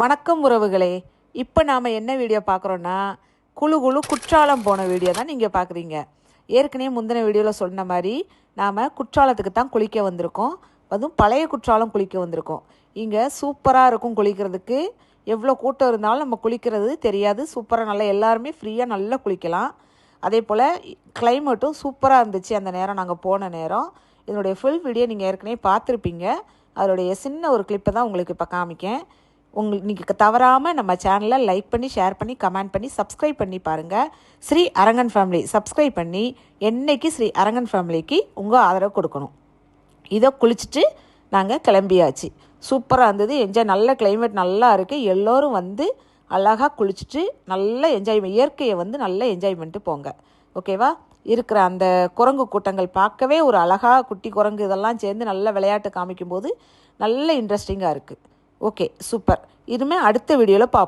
வணக்கம் உறவுகளே. இப்போ நாம் என்ன வீடியோ பார்க்குறோன்னா குழு குழு குற்றாலம் போன வீடியோ தான் நீங்கள் பார்க்குறீங்க. ஏற்கனவே முந்தின வீடியோவில் சொன்ன மாதிரி நாம் குற்றாலத்துக்கு தான் குளிக்க வந்திருக்கோம். அதுவும் பழைய குற்றாலம் குளிக்க வந்திருக்கோம். இங்கே சூப்பராக இருக்கும் குளிக்கிறதுக்கு. எவ்வளோ கூட்டம் இருந்தாலும் நம்ம குளிக்கிறது தெரியாது. சூப்பராக நல்லா எல்லாருமே ஃப்ரீயாக நல்லா குளிக்கலாம். அதே போல் கிளைமேட்டும் சூப்பராக இருந்துச்சு அந்த நேரம் நாங்கள் போன நேரம். இதனுடைய ஃபுல் வீடியோ நீங்கள் ஏற்கனவே பார்த்துருப்பீங்க. அதோடைய சின்ன ஒரு கிளிப்பை தான் உங்களுக்கு இப்போ காமிக்கேன். உங்களுக்கு நீங்கள் தவறாமல் நம்ம சேனலை லைக் பண்ணி ஷேர் பண்ணி கமெண்ட் பண்ணி சப்ஸ்கிரைப் பண்ணி பாருங்கள் ஸ்ரீ அரங்கன் ஃபேமிலி சப்ஸ்கிரைப் பண்ணி என்னைக்கு ஸ்ரீ அரங்கன் ஃபேமிலிக்கு உங்கள் ஆதரவு கொடுக்கணும். இதை குளிச்சுட்டு நாங்கள் கிளம்பியாச்சு. சூப்பராக இருந்தது. என்ஜாய் நல்ல கிளைமேட் நல்லா இருக்குது எல்லோரும் வந்து அழகாக குளிச்சுட்டு நல்ல என்ஜாய் இயற்கையை வந்து நல்ல என்ஜாய் பண்ணிட்டு போங்க ஓகேவா இருக்கிற அந்த குரங்கு கூட்டங்கள் பார்க்கவே ஒரு அழகாக குட்டி குரங்கு இதெல்லாம் சேர்ந்து நல்ல விளையாட்டு காமிக்கும்போது நல்ல இன்ட்ரெஸ்டிங்காக இருக்குது ஓகே சூப்பர். இதுவுமே அடுத்த வீடியோவில் பார்ப்போம்